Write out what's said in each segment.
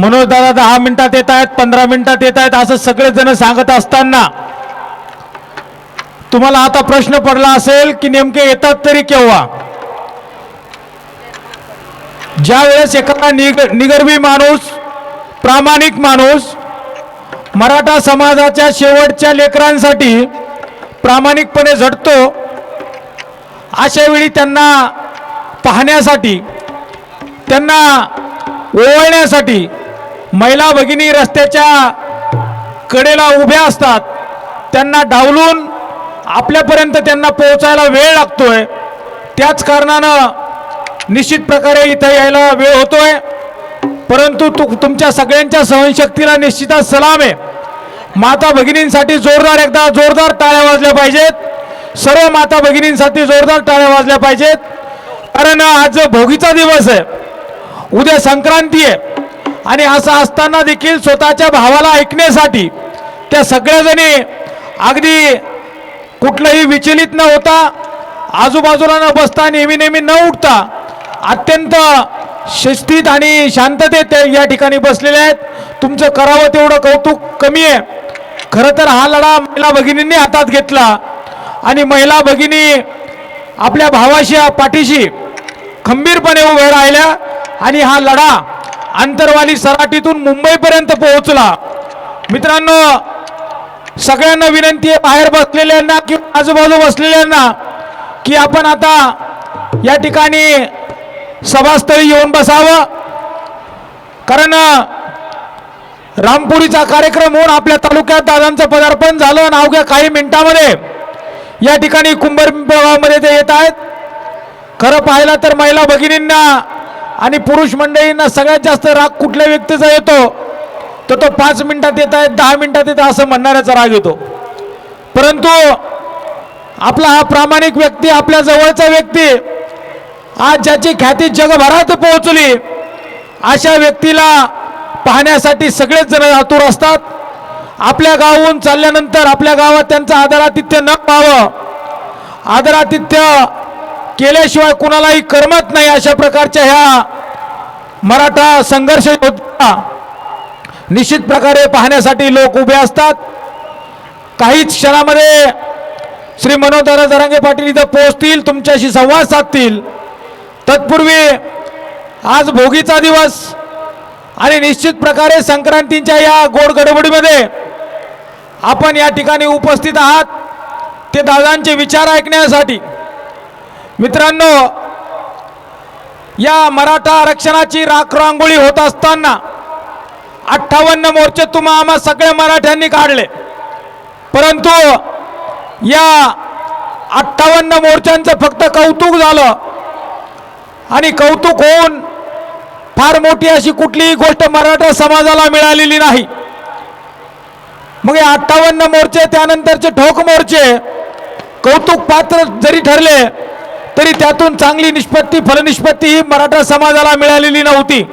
मनोज दादा दहा मिनिटात येत आहेत पंधरा मिनिटात येत आहेत असं सगळेच जण सांगत असताना. तुम्हाला आता प्रश्न पडला असेल की नेमके येतात तरी केव्हा? ज्या वेळेस एखादा निग निगर्वी माणूस प्रामाणिक माणूस मराठा समाजाच्या शेवटच्या लेकरांसाठी प्रामाणिकपणे झटतो अशा वेळी त्यांना पाहण्यासाठी त्यांना ओवळण्यासाठी महिला भगिनी रस्त्याच्या कडेला उभ्या असतात. त्यांना डावलून आपल्यापर्यंत त्यांना पोहोचायला वेळ लागतोय. त्याच कारणानं निश्चित प्रकारे इथं यायला वेळ होतोय. परंतु तु तुमच्या सगळ्यांच्या सहनशक्तीला निश्चितच सलाम आहे. माता भगिनींसाठी जोरदार एकदा जोरदार टाळ्या वाजल्या पाहिजेत. सर्व माता भगिनींसाठी जोरदार टाळ्या वाजल्या पाहिजेत. कारण आज भोगीचा दिवस आहे. उद्या संक्रांती आहे. आणि असं असताना देखील स्वतःच्या भावाला ऐकण्यासाठी त्या सगळ्याजणी अगदी कुठलंही विचलित न होता आजूबाजूला न बसता नेहमी नेहमी न उठता अत्यंत शिस्तीत आणि शांततेत या ठिकाणी बसलेले आहेत. तुमचं करावं तेवढं कौतुक कमी आहे. खरं तर हा लढा महिला भगिनींनी हातात घेतला आणि महिला भगिनी आपल्या भावाशी पाठीशी खंबीरपणे उभे राहिल्या आणि हा लढा अंतरवाली सराटीतून मुंबईपर्यंत पोहोचला. मित्रांनो सगळ्यांना विनंती आहे बाहेर बसलेल्यांना किंवा आजूबाजू बसलेल्यांना की आपण आता या ठिकाणी सभास्थळी येऊन बसावं. कारण रामपुरीचा कार्यक्रम होऊन आपल्या तालुक्यात दादांचं पदार्पण झालं आणि अवघ्या काही मिनिटामध्ये या ठिकाणी कुंभरगावमध्ये ते येत आहेत. खरं पाहिलं तर महिला भगिनींना आणि पुरुष मंडळींना सगळ्यात जास्त राग कुठल्या व्यक्तीचा येतो? तर तो पाच मिनिटात येत आहेत दहा मिनिटात येत असं म्हणणाऱ्याचा राग येतो. परंतु आपला हा प्रामाणिक व्यक्ती आपल्या जवळचा व्यक्ती आज ज्याची ख्याती जगभरात पोहोचली अशा व्यक्तीला पाहण्यासाठी सगळेच जण आतुर असतात. आपल्या गावाहून चालल्यानंतर आपल्या गावात त्यांचं आदरातिथ्य न पाहावं आदरातिथ्य केल्याशिवाय कुणालाही करमत नाही अशा प्रकारच्या ह्या मराठा संघर्ष योजना निश्चित प्रकारे पाहण्यासाठी लोक उभे असतात. काहीच क्षणामध्ये श्री मनोदर जरांगे पाटील इथं पोहोचतील तुमच्याशी संवाद साधतील. तत्पूर्वी आज भोगीचा दिवस आणि निश्चित प्रकारे संक्रांतीच्या या गोड गडबडीमध्ये आपण या ठिकाणी उपस्थित आहात. ते दादांचे विचार ऐकण्यासाठी मित्रांनो या मराठा आरक्षणाची राखरांगोळी होत असताना अठ्ठावन्न मोर्चे तुम्हा आम्हा सगळ्या मराठ्यांनी काढले. परंतु या अठ्ठावन्न मोर्चांचं फक्त कौतुक झालं आणि कौतुक होऊन फार मोठी अशी कुठलीही गोष्ट मराठा समाजाला मिळालेली नाही. मग हे अठ्ठावन्न मोर्चे त्यानंतरचे ठोक मोर्चे कौतुक पात्र जरी ठरले तरी त्यातून चांगली निष्पत्ती फलनिष्पत्ती ही मराठा समाजाला मिळालेली नव्हती.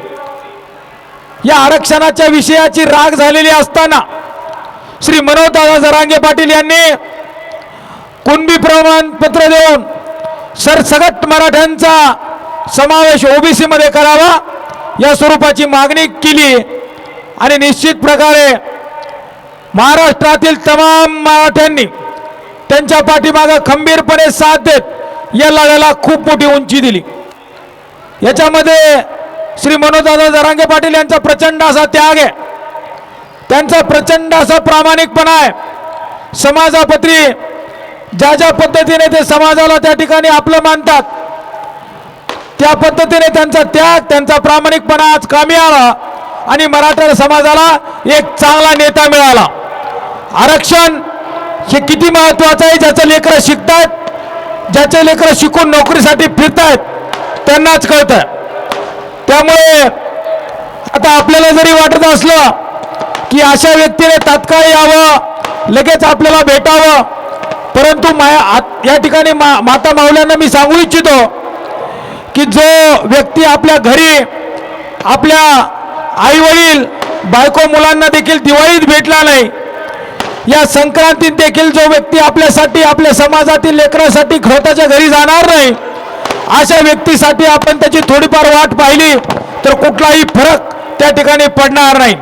या आरक्षणाच्या विषयाची राग झालेली असताना श्री मनोजदादा जरांगे पाटील यांनी कुणबी प्रमाणपत्र देऊन सरसगट मराठ्यांचा समावेश ओबीसीमध्ये करावा या स्वरूपाची मागणी केली आणि निश्चित प्रकारे महाराष्ट्रातील तमाम मराठ्यांनी त्यांच्या पाठीमागं खंबीरपणे साथ देत या लढ्याला खूप मोठी उंची दिली. याच्यामध्ये श्री मनोजदादा जरांगे पाटील यांचा प्रचंड असा त्याग आहे. त्यांचा प्रचंड असा प्रामाणिकपणा आहे. समाजापत्री ज्या ज्या पद्धतीने ते समाजाला त्या ठिकाणी आपलं मानतात त्या पद्धतीने त्यांचा त्याग त्यांचा प्रामाणिकपणा आज कामी आला आणि मराठा समाजाला एक चांगला नेता मिळाला. आरक्षण हे किती महत्वाचं आहे ज्याचं लेकरं शिकतात ज्याचे लेकरं शिकून नोकरीसाठी फिरतायत त्यांनाच कळतं त्यामुळे आता आपल्याला जरी वाटत असलं की अशा व्यक्तीने तात्काळ यावं लगेच आपल्याला भेटावं परंतु माया आत- या ठिकाणी मा माता माऊल्यांना मी सांगू इच्छितो की जो व्यक्ती आपल्या घरी आपल्या आईवडील बायको मुलांना देखील दिवाळीत भेटला नाही या संक्रांतीत देखील जो व्यक्ती आपल्यासाठी आपल्या समाजातील लेकरासाठी स्वतःच्या घरी जाणार नाही अशा व्यक्तीसाठी आपण त्याची थोडीफार वाट पाहिली तर कुठलाही फरक त्या ठिकाणी पडणार नाही.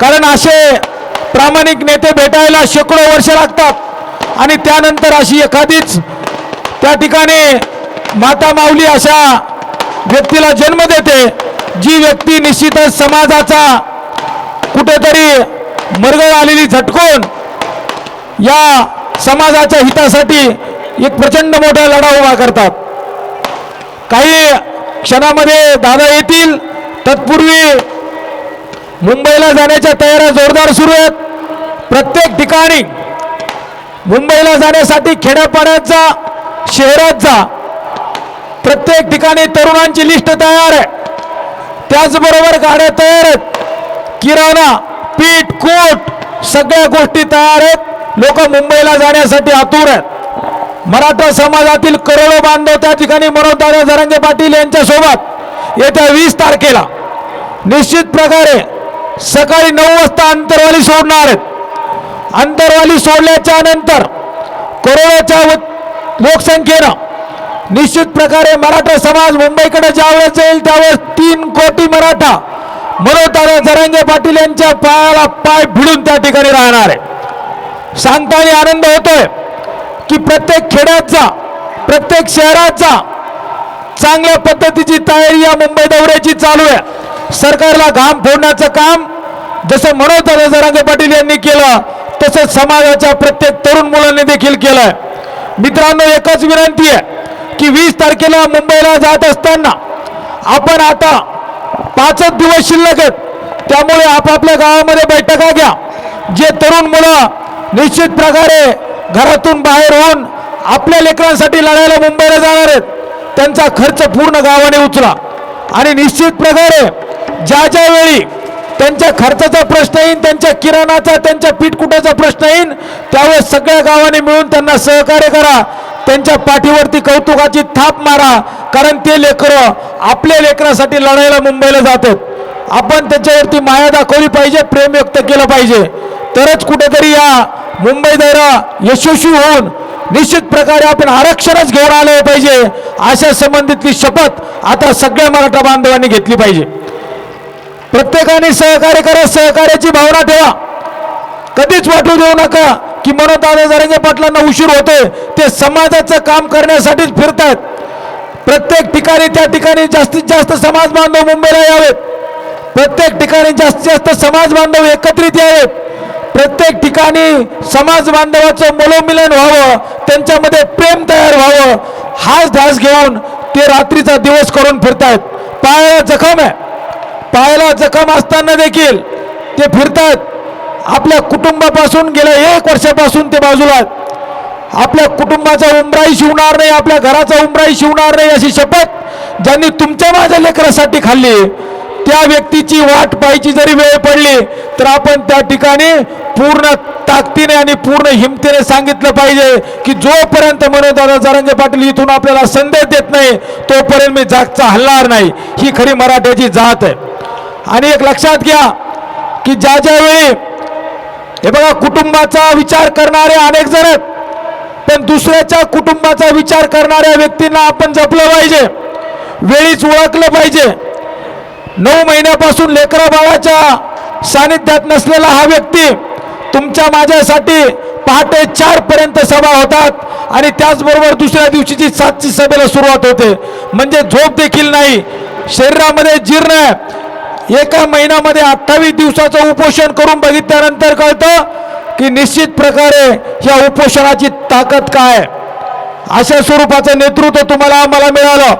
कारण असे प्रामाणिक नेते भेटायला शेकडो वर्ष लागतात आणि त्यानंतर अशी एखादीच त्या ठिकाणी माता माऊली अशा व्यक्तीला जन्म देते जी व्यक्ती निश्चितच समाजाचा कुठेतरी मरगळ आलेली झटकून या समाजाच्या हितासाठी एक प्रचंड मोठा लढा उभा करतात. काही क्षणामध्ये दादा येतील तत्पूर्वी मुंबईला जाण्याच्या तयाऱ्या जोरदार सुरू आहेत. प्रत्येक ठिकाणी मुंबईला जाण्यासाठी खेड्यापाड्याचा जा. प्रत्येक ठिकाणी तरुणांची लिस्ट तयार आहे. त्याचबरोबर गाड्या तयार आहेत. किराणा पीठ कूट सगळ्या गोष्टी तयार आहेत. लोक मुंबईला जाण्यासाठी आतुर आहेत. मराठा समाजातील करोडो बांधव त्या ठिकाणी मनोजदादा जरांगे पाटील यांच्यासोबत येत्या वीस तारखेला निश्चित प्रकारे सकाळी नऊ वाजता अंतरवाली सोडणार आहेत. अंतरवाली सोडल्याच्या नंतर करोडोच्या लोकसंख्येनं निश्चित प्रकारे मराठा समाज मुंबईकडे ज्यावेळेस येईल त्यावेळेस तीन कोटी मराठा मनोतारा जरांगे पाटील यांच्या पायाला पाय भिडून त्या ठिकाणी राहणार आहे. सांगताना आनंद होतोय की प्रत्येक खेड्याचा प्रत्येक शहराचा चांगल्या पद्धतीची तयारी या मुंबई दौऱ्याची चालू आहे. सरकारला घाम फोडण्याचं काम जसं मनोतारा जरांगे पाटील यांनी केलं तसंच समाजाच्या प्रत्येक तरुण मुलांनी देखील केलंय. मित्रांनो एकच विनंती आहे की वीस तारखेला मुंबईला जात असताना आपण आता पाचच दिवस शिल्लक आहेत. त्यामुळे आपापल्या गावामध्ये बैठका घ्या. जे तरुण मुलं निश्चित प्रकारे घरातून बाहेर होऊन आपल्या लेकरांसाठी लढायला मुंबईला जाणार आहेत त्यांचा खर्च पूर्ण गावाने उचला. आणि निश्चित प्रकारे ज्या ज्या वेळी त्यांच्या खर्चाचा प्रश्न येईन त्यांच्या किराणाचा त्यांच्या पीठकुटाचा प्रश्न येईन त्यावेळेस सगळ्या गावाने मिळून त्यांना सहकार्य करा. त्यांच्या पाठीवरती कौतुकाची थाप मारा. कारण ते लेकरं आपल्या लेकरासाठी लढायला मुंबईला जातात. आपण त्याच्यावरती माया दाखवली पाहिजे प्रेम व्यक्त केलं पाहिजे. तरच कुठेतरी या मुंबई दौरा यशस्वी होऊन निश्चित प्रकारे आपण आरक्षणच घेऊन आलं पाहिजे अशा संबंधितली शपथ आता सगळ्या मराठा बांधवांनी घेतली पाहिजे. प्रत्येकाने सहकार्य करा सहकार्याची भावना ठेवा. कधीच वाटू देऊ नका की मनोदादा जरंगे पाटलांना उशीर होतोय ते समाजाचं काम करण्यासाठीच फिरतायत. प्रत्येक ठिकाणी त्या ठिकाणी जास्तीत जास्त समाज बांधव मुंबईला यावेत. प्रत्येक ठिकाणी जास्तीत जास्त समाज बांधव एकत्रित यावेत. प्रत्येक ठिकाणी समाज बांधवाचं मनोमिलन व्हावं त्यांच्यामध्ये प्रेम तयार व्हावं. हाच ध्यास घेऊन ते रात्रीचा दिवस करून फिरतायत. पायाला जखम आहे. पायाला जखम असताना देखील ते फिरतात आपल्या कुटुंबापासून गेल्या एक वर्षापासून ते बाजूला आहेत. आपल्या कुटुंबाचा उमराही शिवणार नाही आपल्या घराचा उमराही शिवणार नाही अशी शपथ ज्यांनी तुमच्या माझ्या लेकरासाठी खाल्ली त्या व्यक्तीची वाट पाहायची जरी वेळ पडली तर आपण त्या ठिकाणी पूर्ण ताकदीने आणि पूर्ण हिमतीने सांगितलं पाहिजे की जोपर्यंत मनोदादा जरंगे पाटील इथून आपल्याला संदेश देत नाही तोपर्यंत मी जागचा हलणार नाही. ही खरी मराठ्याची जात आहे. आणि एक लक्षात घ्या की ज्या ज्यावेळी हे बघा कुटुंबाचा विचार करणारे अनेक जण आहेत पण दुसऱ्याच्या कुटुंबाचा विचार करणाऱ्या व्यक्तींना आपण जपलं पाहिजे. वेळीच ओळखलं पाहिजे. नऊ महिन्यापासून लेकरा बाळाच्या सानिध्यात नसलेला हा व्यक्ती तुमच्या माझ्यासाठी पहाटे चार पर्यंत सभा होतात आणि त्याचबरोबर दुसऱ्या दिवशीची सातची सभेला सुरुवात होते. म्हणजे झोप देखील नाही. शरीरामध्ये जीर्ण एका महिन्यामध्ये अठ्ठावीस दिवसाचं उपोषण करून बघितल्यानंतर कळतं की निश्चित प्रकारे या उपोषणाची ताकद काय? अशा स्वरूपाचं नेतृत्व तुम्हाला मला मिळालं.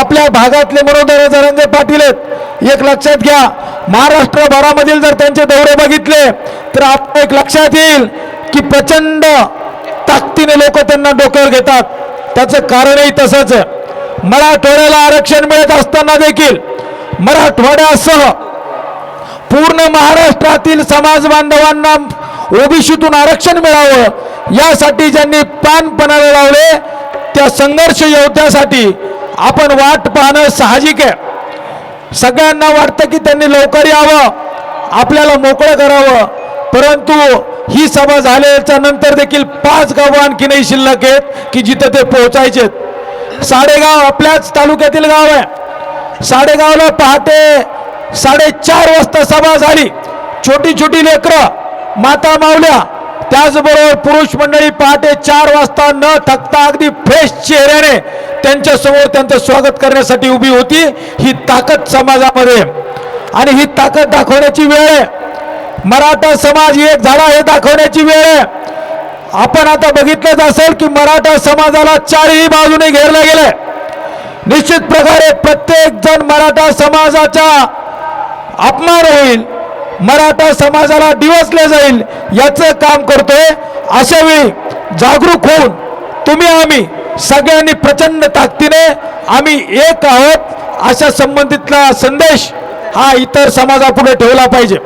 आपल्या भागातले मनोदर रंगे पाटील आहेत. एक लक्षात घ्या महाराष्ट्रभरामधील जर त्यांचे दौरे बघितले तर आता एक लक्षात येईल की प्रचंड ताकदीने लोक त्यांना डोक्यावर घेतात. त्याचं कारणही तसंच आहे. मराठवाड्याला आरक्षण मिळत असताना देखील मराठवाड्यासह पूर्ण महाराष्ट्रातील समाज बांधवांना ओबीसीतून आरक्षण मिळावं यासाठी ज्यांनी पानपणाला लावले त्या संघर्ष योद्ध्यासाठी आपण वाट पाहणं साहजिक आहे. सगळ्यांना वाटतं की त्यांनी लवकर यावं आपल्याला मोकळं करावं परंतु ही सभा झाल्याच्यानंतर देखील पाच गावं आणखीनही शिल्लक आहेत की जिथं ते पोहोचायचे साडेगाव आपल्याच तालुक्यातील गाव आहे. साडेगावला पहाटे साडेचार वाजता सभा झाली. छोटी छोटी लेकरं माता मावल्या त्याचबरोबर पुरुष मंडळी पहाटे चार वाजता न थकता अगदी फ्रेश चेहऱ्याने त्यांच्यासमोर त्यांचं स्वागत करण्यासाठी उभी होती. ही ताकद समाजामध्ये. आणि ही ताकद दाखवण्याची वेळ आहे. मराठा समाज एक झाला हे दाखवण्याची वेळ आहे. आपण आता बघितलंच असेल की मराठा समाजाला चारही बाजूने घेरलं गेलंय. निश्चित प्रकारे प्रत्येक जण मराठा समाजाच्या अपमान होईल. मराठा समाजाला डिवसले जाईल याचं काम करतोय. अशा वेळी जागरूक होऊन तुम्ही आम्ही सगळ्यांनी प्रचंड ताकदीने आम्ही एक आहोत. अशा संबंधितला संदेश हा इतर समाजापुढे ठेवला पाहिजे.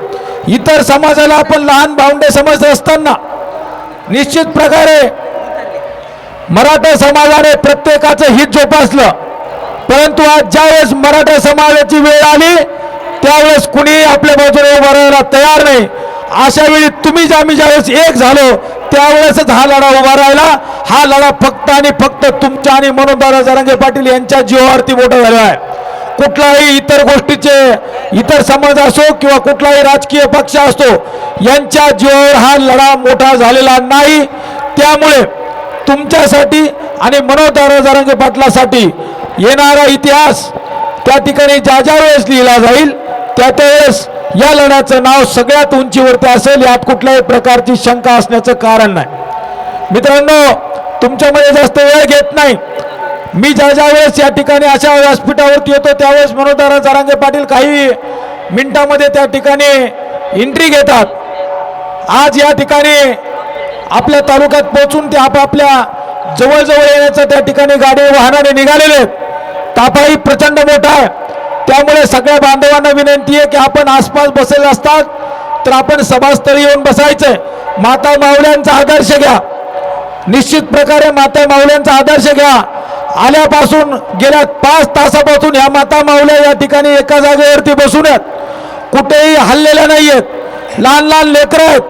इतर समाजाला आपण लहान भावंडे समजत असताना निश्चित प्रकारे मराठा समाजाने प्रत्येकाचं हित जोपासलं. परंतु आज ज्यावेळेस मराठा समाजाची वेळ आली त्यावेळेस कुणी आपल्या बाजूने उभं राहायला तयार नाही. अशा वेळी तुम्ही आम्ही ज्यावेळेस एक झालो त्यावेळेसच हा लढा उभा राहिला. हा लढा फक्त आणि फक्त तुमच्या आणि मनोदारा जरांगे पाटील यांच्या जीवावरती मोठा झाला आहे. कुठलाही इतर गोष्टीचे इतर समाज असो किंवा कुठलाही राजकीय पक्ष असतो यांच्या जीवावर हा लढा मोठा झालेला नाही. त्यामुळे तुमच्यासाठी आणि मनोदारा जरांगे पाटलासाठी येणारा इतिहास त्या ठिकाणी ज्या ज्या वेळेस लिहिला जाईल त्या त्यावेळेस या लढ्याचं नाव सगळ्यात उंचीवरती असेल यात कुठल्याही प्रकारची शंका असण्याचं कारण नाही. मित्रांनो तुमच्यामध्ये जास्त वेळ घेत नाही. मी ज्या ज्या वेळेस या ठिकाणी अशा व्यासपीठावरती येतो त्यावेळेस मनोदारा जरांगे पाटील काही मिनिटामध्ये त्या ठिकाणी एंट्री घेतात. आज या ठिकाणी आपल्या तालुक्यात पोहोचून ते आपापल्या जवळजवळ येण्याचं त्या ठिकाणी गाडी वाहनाने निघालेले आहेत. तापाही प्रचंड मोठा आहे. त्यामुळे सगळ्या बांधवांना विनंती आहे की आपण आसपास बसेल असतात तर आपण सभास्थळी येऊन बसायचंय माता माऊल्यांचा आदर्श घ्या. निश्चित प्रकारे माता माऊल्यांचा आदर्श घ्या. आल्यापासून गेल्या पाच तासापासून ह्या माता माऊल्या या ठिकाणी एका जागेवरती बसून आहेत. कुठेही हल्लेल्या नाही आहेत लहान लहान लेकरं आहेत.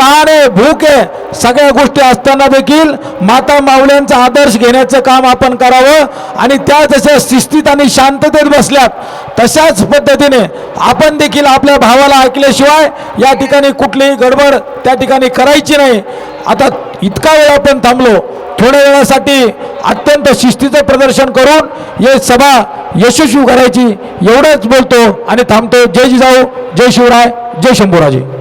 ताण आहे भूक आहे सगळ्या गोष्टी असताना देखील माता माऊल्यांचा आदर्श घेण्याचं काम आपण करावं आणि त्या जशा शिस्तीत आणि शांततेत बसल्यात तशाच पद्धतीने आपण देखील आपल्या भावाला ऐकल्याशिवाय या ठिकाणी कुठलीही गडबड त्या ठिकाणी करायची नाही. आता इतका वेळ आपण थांबलो थोड्या वेळासाठी अत्यंत शिस्तीचं प्रदर्शन करून हे सभा यशस्वी करायची एवढंच बोलतो आणि थांबतो. जय जिजाऊ जय शिवराय जय शंभूराजे.